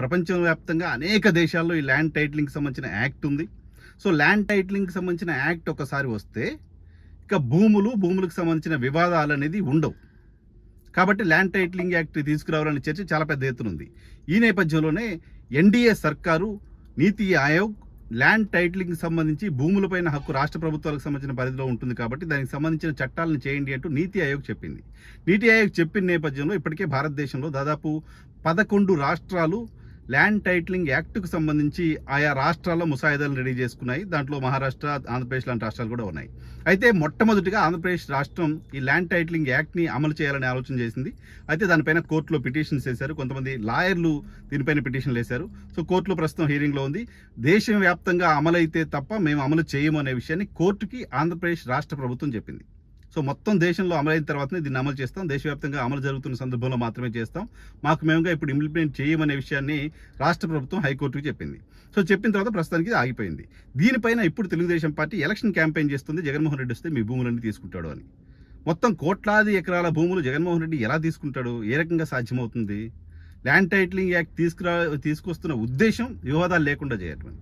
ప్రపంచవ్యాప్తంగా అనేక దేశాల్లో ఈ ల్యాండ్ టైటిలింగ్కి సంబంధించిన యాక్ట్ ఉంది. సో ల్యాండ్ టైటిలింగ్కి సంబంధించిన యాక్ట్ ఒకసారి వస్తే ఇక భూములు భూములకు సంబంధించిన వివాదాలు అనేది ఉండవు. కాబట్టి ల్యాండ్ టైటిలింగ్ యాక్ట్ తీసుకురావాలనే చర్చ చాలా పెద్ద ఎత్తున ఉంది. ఈ నేపథ్యంలోనే ఎన్డీఏ సర్కారు నీతి ఆయోగ్ ల్యాండ్ టైటిలింగ్ సంబంధించి భూములపైన హక్కు రాష్ట్ర ప్రభుత్వాలకు సంబంధించిన పరిధిలో ఉంటుంది కాబట్టి దానికి సంబంధించిన చట్టాలను చేయండి అంటూ నీతి ఆయోగ్ చెప్పింది. నీతి ఆయోగ్ చెప్పిన నేపథ్యంలో ఇప్పటికే భారతదేశంలో దాదాపు పదకొండు రాష్ట్రాలు ల్యాండ్ టైటిలింగ్ యాక్ట్కు సంబంధించి ఆయా రాష్ట్రాల్లో ముసాయిదాలు రెడీ చేసుకున్నాయి. దాంట్లో మహారాష్ట్ర ఆంధ్రప్రదేశ్ లాంటి రాష్ట్రాలు కూడా ఉన్నాయి. అయితే మొట్టమొదటిగా ఆంధ్రప్రదేశ్ రాష్ట్రం ఈ ల్యాండ్ టైటిలింగ్ యాక్ట్ని అమలు చేయాలని ఆలోచన చేసింది. అయితే దానిపైన కోర్టులో పిటిషన్స్ వేశారు. కొంతమంది లాయర్లు దీనిపైన పిటిషన్లు వేశారు. సో కోర్టులో ప్రస్తుతం హీరింగ్లో ఉంది. దేశవ్యాప్తంగా అమలైతే తప్ప మేము అమలు చేయము అనే విషయాన్ని కోర్టుకి ఆంధ్రప్రదేశ్ రాష్ట్ర ప్రభుత్వం చెప్పింది. సో మొత్తం దేశంలో అమలైన తర్వాతనే దీన్ని అమలు చేస్తాం. దేశవ్యాప్తంగా అమలు జరుగుతున్న సందర్భంలో మాత్రమే చేస్తాం. మాకు మేముగా ఇప్పుడు ఇంప్లిమెంట్ చేయమనే విషయాన్ని రాష్ట్ర ప్రభుత్వం హైకోర్టుకి చెప్పింది. సో చెప్పిన తర్వాత ప్రస్తుతానికి ఆగిపోయింది. దీనిపైన ఇప్పుడు తెలుగుదేశం పార్టీ ఎలక్షన్ క్యాంపెయిన్ చేస్తుంది. జగన్మోహన్ రెడ్డి వస్తే మీ భూములన్నీ తీసుకుంటాడు అని. మొత్తం కోట్లాది ఎకరాల భూములు జగన్మోహన్ రెడ్డి ఎలా తీసుకుంటాడు? ఏ రకంగా సాధ్యమవుతుంది? ల్యాండ్ టైటిలింగ్ యాక్ట్ తీసుకురా తీసుకొస్తున్న ఉద్దేశం వివాదాలు లేకుండా చేయటం.